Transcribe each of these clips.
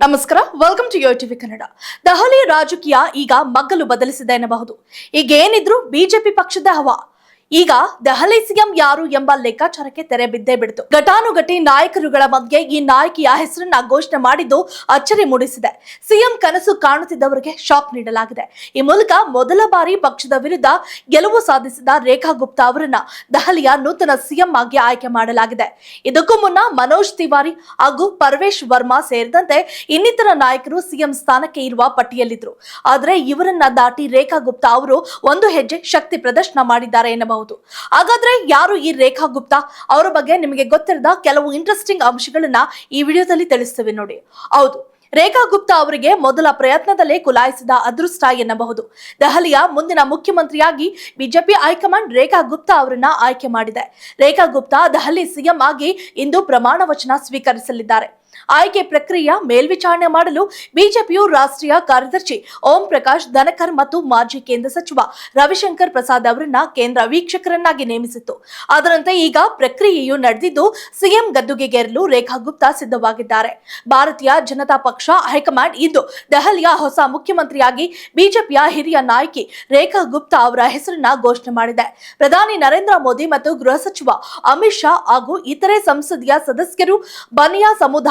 ನಮಸ್ಕಾರ welcome to Yo TV Kannada Delhi ರಾಜಕೀಯ ಈಗ ಮಗ್ಗಲು ಬದಲಿಸಿದೆ ಎನ್ನಬಹುದು. ಈಗ ಏನಿದ್ರು ಬಿಜೆಪಿ ಪಕ್ಷದ ಹವಾ. ಈಗ ದೆಹಲಿ ಸಿಎಂ ಯಾರು ಎಂಬ ಲೆಕ್ಕಾಚಾರಕ್ಕೆ ತೆರೆ ಬಿದ್ದೇ ಬಿಡಿತು. ಘಟಾನುಘಟಿ ನಾಯಕರುಗಳ ಮಧ್ಯೆ ಈ ನಾಯಕಿಯ ಹೆಸರನ್ನ ಘೋಷಣೆ ಮಾಡಿದ್ದು ಅಚ್ಚರಿ ಮೂಡಿಸಿದೆ. ಸಿಎಂ ಕನಸು ಕಾಣುತ್ತಿದ್ದವರಿಗೆ ಶಾಕ್ ನೀಡಲಾಗಿದೆ. ಈ ಮೂಲಕ ಮೊದಲ ಬಾರಿ ಪಕ್ಷದ ವಿರುದ್ಧ ಗೆಲುವು ಸಾಧಿಸಿದ ರೇಖಾ ಗುಪ್ತಾ ಅವರನ್ನ ದೆಹಲಿಯ ನೂತನ ಸಿಎಂ ಆಗಿ ಆಯ್ಕೆ ಮಾಡಲಾಗಿದೆ. ಇದಕ್ಕೂ ಮುನ್ನ ಮನೋಜ್ ತಿವಾರಿ ಹಾಗೂ ಪರ್ವೇಶ್ ವರ್ಮಾ ಸೇರಿದಂತೆ ಇನ್ನಿತರ ನಾಯಕರು ಸಿಎಂ ಸ್ಥಾನಕ್ಕೆ ಇರುವ ಪಟ್ಟಿಯಲ್ಲಿದ್ದರು ಆದರೆ ಇವರನ್ನ ದಾಟಿ ರೇಖಾ ಗುಪ್ತಾ ಅವರು ಒಂದು ಹೆಜ್ಜೆ ಶಕ್ತಿ ಪ್ರದರ್ಶನ ಮಾಡಿದ್ದಾರೆ ಎನ್ನಬಹುದು ಹಾಗಾದ್ರೆ ಯಾರು ಈ ರೇಖಾ ಗುಪ್ತಾ? ಅವರ ಬಗ್ಗೆ ನಿಮಗೆ ಗೊತ್ತಿರದ ಕೆಲವು ಇಂಟ್ರೆಸ್ಟಿಂಗ್ ಅಂಶಗಳನ್ನ ಈ ವಿಡಿಯೋದಲ್ಲಿ ತಿಳಿಸ್ತೇವೆ ನೋಡಿ. ಹೌದು, ರೇಖಾ ಗುಪ್ತಾ ಅವರಿಗೆ ಮೊದಲ ಪ್ರಯತ್ನದಲ್ಲೇ ಕುಲಾಯಿಸಿದ ಅದೃಷ್ಟ ಎನ್ನಬಹುದು. ದೆಹಲಿಯ ಮುಂದಿನ ಮುಖ್ಯಮಂತ್ರಿಯಾಗಿ ಬಿಜೆಪಿ ಹೈಕಮಾಂಡ್ ರೇಖಾ ಗುಪ್ತಾ ಅವರನ್ನ ಆಯ್ಕೆ ಮಾಡಿದೆ. ರೇಖಾ ಗುಪ್ತಾ ದೆಹಲಿ ಸಿಎಂ ಆಗಿ ಇಂದು ಪ್ರಮಾಣ ವಚನ ಸ್ವೀಕರಿಸಲಿದ್ದಾರೆ. ಆಯ್ಕೆ ಪ್ರಕ್ರಿಯೆ ಮೇಲ್ವಿಚಾರಣೆ ಮಾಡಲು ಬಿಜೆಪಿಯು ರಾಷ್ಟ್ರೀಯ ಕಾರ್ಯದರ್ಶಿ ಓಂ ಪ್ರಕಾಶ್, ಧನಕರ್ ಮತ್ತು ಮಾಜಿ ಕೇಂದ್ರ ಸಚಿವ ರವಿಶಂಕರ್ ಪ್ರಸಾದ್ ಅವರನ್ನ ಕೇಂದ್ರ ವೀಕ್ಷಕರನ್ನಾಗಿ ನೇಮಿಸಿತ್ತು. ಅದರಂತೆ ಈಗ ಪ್ರಕ್ರಿಯೆಯು ನಡೆದಿದ್ದು ಸಿಎಂ ಗದ್ದುಗೆಗೇರಲು ರೇಖಾ ಗುಪ್ತಾ ಸಿದ್ಧವಾಗಿದ್ದಾರೆ. ಭಾರತೀಯ ಜನತಾ ಪಕ್ಷ ಹೈಕಮಾಂಡ್ ಇಂದು ದೆಹಲಿಯ ಹೊಸ ಮುಖ್ಯಮಂತ್ರಿಯಾಗಿ ಬಿಜೆಪಿಯ ಹಿರಿಯ ನಾಯಕಿ ರೇಖಾ ಗುಪ್ತಾ ಅವರ ಹೆಸರನ್ನ ಘೋಷಣೆ ಮಾಡಿದೆ. ಪ್ರಧಾನಿ ನರೇಂದ್ರ ಮೋದಿ ಮತ್ತು ಗೃಹ ಸಚಿವ ಅಮಿತ್ ಶಾ ಹಾಗೂ ಇತರೆ ಸಂಸದೀಯ ಸದಸ್ಯರು ಬನಿಯಾ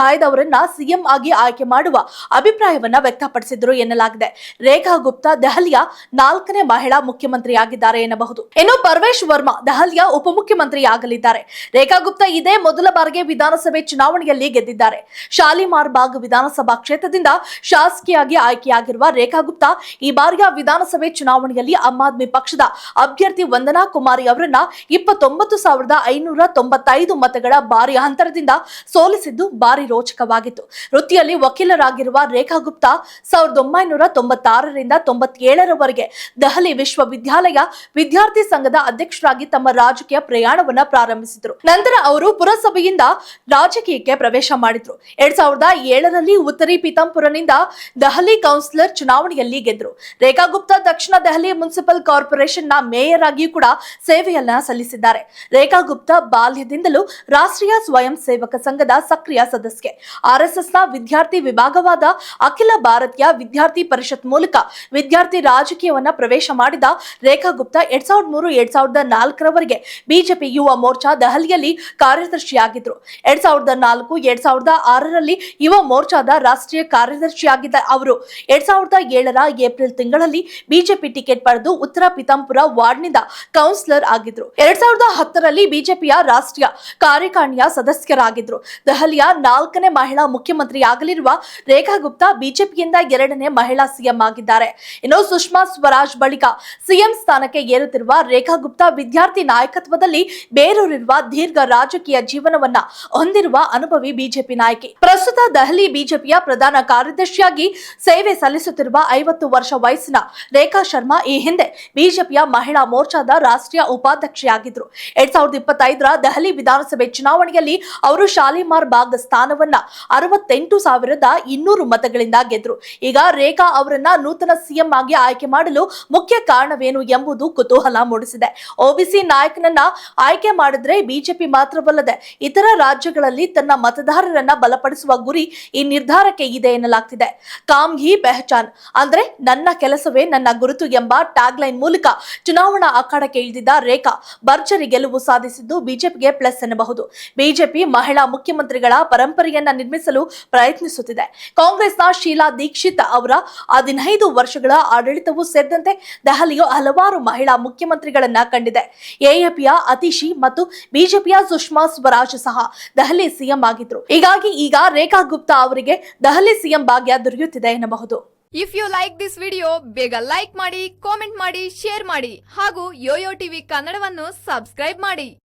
ಸಮುದಾಯದವರನ್ನ ಸಿಎಂ ಆಗಿ ಆಯ್ಕೆ ಮಾಡುವ ಅಭಿಪ್ರಾಯವನ್ನ ವ್ಯಕ್ತಪಡಿಸಿದ್ರು ಎನ್ನಲಾಗಿದೆ. ರೇಖಾ ಗುಪ್ತಾ ದೆಹಲಿಯ ನಾಲ್ಕನೇ ಮಹಿಳಾ ಮುಖ್ಯಮಂತ್ರಿಯಾಗಿದ್ದಾರೆ ಎನ್ನಬಹುದು. ಇನ್ನು ಪರ್ವೇಶ್ ವರ್ಮಾ ದೆಹಲಿಯ ಉಪಮುಖ್ಯಮಂತ್ರಿಯಾಗಲಿದ್ದಾರೆ. ರೇಖಾ ಗುಪ್ತಾ ಇದೇ ಮೊದಲ ಬಾರಿಗೆ ವಿಧಾನಸಭೆ ಚುನಾವಣೆಯಲ್ಲಿ ಗೆದ್ದಿದ್ದಾರೆ. ಶಾಲಿಮಾರ್ ಬಾಗ್ ವಿಧಾನಸಭಾ ಕ್ಷೇತ್ರದಿಂದ ಶಾಸಕಿಯಾಗಿ ಆಯ್ಕೆಯಾಗಿರುವ ರೇಖಾ ಗುಪ್ತಾ ಈ ಬಾರಿಯ ವಿಧಾನಸಭೆ ಚುನಾವಣೆಯಲ್ಲಿ ಆಮ್ ಆದ್ಮಿ ಪಕ್ಷದ ಅಭ್ಯರ್ಥಿ ವಂದನಾ ಕುಮಾರಿ ಅವರನ್ನ ಇಪ್ಪತ್ತೊಂಬತ್ತು ಸಾವಿರದ ಐನೂರ ತೊಂಬತ್ತೈದು ಮತಗಳ ಭಾರಿ ಅಂತರದಿಂದ ಸೋಲಿಸಿದ್ದು ಭಾರಿ ರೋಚಕವಾಗಿತ್ತು. ವೃತ್ತಿಯಲ್ಲಿ ವಕೀಲರಾಗಿರುವ ರೇಖಾ ಗುಪ್ತಾ ಸಾವಿರದ ಒಂಬೈನೂರ ತೊಂಬತ್ತಾರರಿಂದ ತೊಂಬತ್ತೇಳರವರೆಗೆ ದೆಹಲಿ ವಿಶ್ವವಿದ್ಯಾಲಯ ವಿದ್ಯಾರ್ಥಿ ಸಂಘದ ಅಧ್ಯಕ್ಷರಾಗಿ ತಮ್ಮ ರಾಜಕೀಯ ಪ್ರಯಾಣವನ್ನ ಪ್ರಾರಂಭಿಸಿದರು. ನಂತರ ಅವರು ಪುರಸಭೆಯಿಂದ ರಾಜಕೀಯಕ್ಕೆ ಪ್ರವೇಶ ಮಾಡಿದ್ರು. ಎರಡ್ ಸಾವಿರದ ಏಳರಲ್ಲಿ ಉತ್ತರಿ ಪೀತಾಂಪುರನಿಂದ ದೆಹಲಿ ಕೌನ್ಸಿಲರ್ ಚುನಾವಣೆಯಲ್ಲಿ ಗೆದ್ದರು ರೇಖಾ ಗುಪ್ತಾ ದಕ್ಷಿಣ ದೆಹಲಿ ಮುನ್ಸಿಪಲ್ ಕಾರ್ಪೊರೇಷನ್ನ ಮೇಯರ್ ಆಗಿಯೂ ಕೂಡ ಸೇವೆಯನ್ನ ಸಲ್ಲಿಸಿದ್ದಾರೆ. ರೇಖಾ ಗುಪ್ತಾ ಬಾಲ್ಯದಿಂದಲೂ ರಾಷ್ಟ್ರೀಯ ಸ್ವಯಂ ಸೇವಕ ಸಂಘದ ಸಕ್ರಿಯ ಸದಸ್ಯೆ. ಆರ್ಎಸ್ಎಸ್ನ ವಿದ್ಯಾರ್ಥಿ ವಿಭಾಗವಾದ ಅಖಿಲ ಭಾರತೀಯ ವಿದ್ಯಾರ್ಥಿ ಪರಿಷತ್ ಮೂಲಕ ವಿದ್ಯಾರ್ಥಿ ರಾಜಕೀಯವನ್ನ ಪ್ರವೇಶ ಮಾಡಿದ ರೇಖಾ ಗುಪ್ತಾ ಎರಡ್ ಸಾವಿರದ ಮೂರು, ಎರಡ್ ಸಾವಿರದ ನಾಲ್ಕರವರೆಗೆ ಬಿಜೆಪಿ ಯುವ ಮೋರ್ಚಾ ದೆಹಲಿಯಲ್ಲಿ ಕಾರ್ಯದರ್ಶಿಯಾಗಿದ್ರು. ಎರಡ್ ಸಾವಿರದ ನಾಲ್ಕು, ಎರಡ್ ಸಾವಿರದ ಆರರಲ್ಲಿ ಯುವ ಮೋರ್ಚಾದ ರಾಷ್ಟ್ರೀಯ ಕಾರ್ಯದರ್ಶಿಯಾಗಿದ್ದ ಅವರು, ಎರಡ್ ಸಾವಿರದ ಏಳರ ಏಪ್ರಿಲ್ ತಿಂಗಳಲ್ಲಿ ಬಿಜೆಪಿ ಟಿಕೆಟ್ ಪಡೆದು ಉತ್ತರ ಪಿತಾಂಪುರ ವಾರ್ಡ್ನಿಂದ ಕೌನ್ಸಿಲರ್ ಆಗಿದ್ರು. ಎರಡ್ ಸಾವಿರದ ಹತ್ತರಲ್ಲಿ ಬಿಜೆಪಿಯ ರಾಷ್ಟ್ರೀಯ ಕಾರ್ಯಕಾರಿಣಿಯ ಸದಸ್ಯರಾಗಿದ್ರು. ದೆಹಲಿಯ ನಾಲ್ಕನೇ ಮಹಿಳಾ ಮುಖ್ಯಮಂತ್ರಿಯಾಗಲಿರುವ ರೇಖಾ ಗುಪ್ತಾ ಬಿಜೆಪಿಯಿಂದ ಎರಡನೇ ಮಹಿಳಾ ಸಿಎಂ ಆಗಿದ್ದಾರೆ. ಇನ್ನು ಸುಷ್ಮಾ ಸ್ವರಾಜ್ ಬಳಿಕ ಸಿಎಂ ಸ್ಥಾನಕ್ಕೆ ಏರುತ್ತಿರುವ ರೇಖಾ ಗುಪ್ತಾ ವಿದ್ಯಾರ್ಥಿ ನಾಯಕತ್ವದಲ್ಲಿ ಬೇರೂರಿರುವ ದೀರ್ಘ ರಾಜಕೀಯ ಜೀವನವನ್ನ ಹೊಂದಿರುವ ಅನುಭವಿ ಬಿಜೆಪಿ ನಾಯಕಿ. ಪ್ರಸ್ತುತ ದೆಹಲಿ ಬಿಜೆಪಿಯ ಪ್ರಧಾನ ಕಾರ್ಯದರ್ಶಿಯಾಗಿ ಸೇವೆ ಸಲ್ಲಿಸುತ್ತಿರುವ ಐವತ್ತು ವರ್ಷ ವಯಸ್ಸಿನ ರೇಖಾ ಶರ್ಮಾ ಈ ಹಿಂದೆ ಬಿಜೆಪಿಯ ಮಹಿಳಾ ಮೋರ್ಚಾದ ರಾಷ್ಟ್ರೀಯ ಉಪಾಧ್ಯಕ್ಷೆಯಾಗಿದ್ದರು. ಎರಡ್ ಸಾವಿರದ ಇಪ್ಪತ್ತೈದರ ದೆಹಲಿ ವಿಧಾನಸಭೆ ಚುನಾವಣೆಯಲ್ಲಿ ಅವರು ಶಾಲಿಮಾರ್ ಬಾಗ್ ಸ್ಥಾನವನ್ನ ಅರವತ್ತೆಂಟು ಸಾವಿರದ ಇನ್ನೂರು ಮತಗಳಿಂದ ಗೆದ್ರು. ಈಗ ರೇಖಾ ಅವರನ್ನ ನೂತನ ಸಿಎಂ ಆಗಿ ಆಯ್ಕೆ ಮಾಡಲು ಮುಖ್ಯ ಕಾರಣವೇನು ಎಂಬುದು ಕುತೂಹಲ ಮೂಡಿಸಿದೆ. ಒಬಿಸಿ ನಾಯಕನನ್ನ ಆಯ್ಕೆ ಮಾಡಿದ್ರೆ ಬಿಜೆಪಿ ಮಾತ್ರವಲ್ಲದೆ ಇತರ ರಾಜ್ಯಗಳಲ್ಲಿ ತನ್ನ ಮತದಾರರನ್ನ ಬಲಪಡಿಸುವ ಗುರಿ ಈ ನಿರ್ಧಾರಕ್ಕೆ ಇದೆ ಎನ್ನಲಾಗ್ತಿದೆ. ಕಾಮ್ ಹಿ ಪೆಹಚಾನ್ ಅಂದ್ರೆ ನನ್ನ ಕೆಲಸವೇ ನನ್ನ ಗುರುತು ಎಂಬ ಟ್ಯಾಗ್ ಲೈನ್ ಮೂಲಕ ಚುನಾವಣಾ ಅಖಾಡಕ್ಕೆ ಇಳಿದಿದ್ದ ರೇಖಾ ಭರ್ಜರಿ ಗೆಲುವು ಸಾಧಿಸಿದ್ದು ಬಿಜೆಪಿಗೆ ಪ್ಲಸ್ ಎನ್ನಬಹುದು. ಬಿಜೆಪಿ ಮಹಿಳಾ ಮುಖ್ಯಮಂತ್ರಿಗಳ ಪರಂಪರೆಯನ್ನ ನಿರ್ಮಿಸಲು ಪ್ರಯತ್ನಿಸುತ್ತಿದೆ. ಕಾಂಗ್ರೆಸ್ನ ಶೀಲಾ ದೀಕ್ಷಿತ್ ಅವರ ಹದಿನೈದು ವರ್ಷಗಳ ಆಡಳಿತವೂ ಸೇರಿದಂತೆ ದೆಹಲಿಯು ಹಲವಾರು ಮಹಿಳಾ ಮುಖ್ಯಮಂತ್ರಿಗಳನ್ನ ಕಂಡಿದೆ. ಎಎಪಿಯ ಅತಿಶಿ ಮತ್ತು ಬಿಜೆಪಿಯ ಸುಷ್ಮಾ ಸ್ವರಾಜ್ ಸಹ ದೆಹಲಿ ಸಿಎಂ ಆಗಿದ್ರು. ಹೀಗಾಗಿ ಈಗ ರೇಖಾ ಗುಪ್ತಾ ಅವರಿಗೆ ದೆಹಲಿ ಸಿಎಂ ಭಾಗ್ಯ ದೊರೆಯುತ್ತಿದೆ ಎನ್ನಬಹುದು. If you like this video ಬೇಗ ಲೈಕ್ ಮಾಡಿ ಕಾಮೆಂಟ್ ಮಾಡಿ ಶೇರ್ ಮಾಡಿ ಹಾಗೂ ಯೋಯೋ ಟಿವಿ ಕನ್ನಡವನ್ನು ಸಬ್ಸ್ಕ್ರೈಬ್ ಮಾಡಿ.